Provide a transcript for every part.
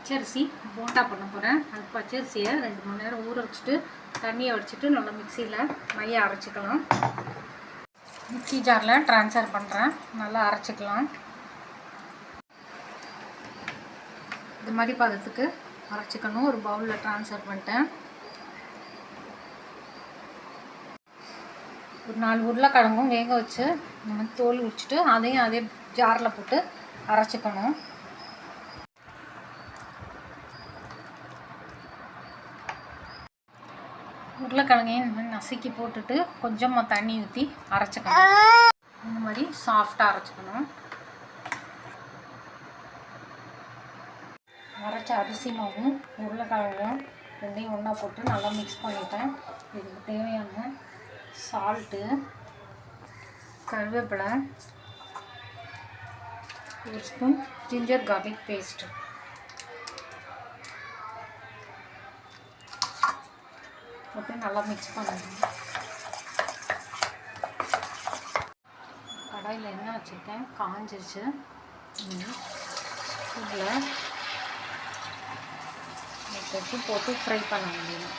பச்சரிசி போண்டா பண்ண போகிறேன் அந்த பச்சரிசியை ரெண்டு மணி நேரம் ஊற வச்சுட்டு தண்ணியை வடிச்சிட்டு நல்லா மிக்சியில் மைய அரைச்சிக்கலாம். மிக்சி ஜாரில் ட்ரான்ஸ்ஃபர் பண்ணுறேன் நல்லா அரைச்சிக்கலாம். இது மாதிரி பதத்துக்கு அரைச்சிக்கணும். ஒரு பவுலில் ட்ரான்ஸ்ஃபர் பண்ணிட்டேன். ஒரு நாலு உருளைக்கிழங்கும் வேக வச்சு நம்ம தோல் உரிச்சிட்டு அதையும் அதே ஜாரில் போட்டு அரைச்சிக்கணும். உருளைக்கிழங்கையும் இந்த மாதிரி நசுக்கி போட்டுட்டு கொஞ்சமாக தண்ணி ஊற்றி அரைச்சிக்கணும். இந்த மாதிரி சாஃப்டாக அரைச்சிக்கணும். அரைச்ச அரிசி மாவும் உருளைக்கிழங்கும் ரெண்டையும் ஒன்றா போட்டு நல்லா மிக்ஸ் பண்ணிட்டேன். இதுக்கு தேவையான சால்ட்டு கருவேப்பிலை ஒரு ஸ்பூன் ஜிஞ்சர் கார்லிக் பேஸ்ட்டு போட்டு நல்லா மிக்ஸ் பண்ணுங்க. கடாயில் என்ன வச்சுருக்கேன். காஞ்சிருச்சு. ஸ்பூனில் தொட்டு போட்டு ஃப்ரை பண்ண முடியும்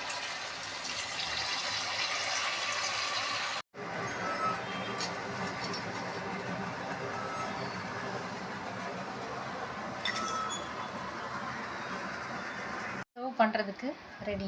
பண்ணுறதுக்கு ரெடி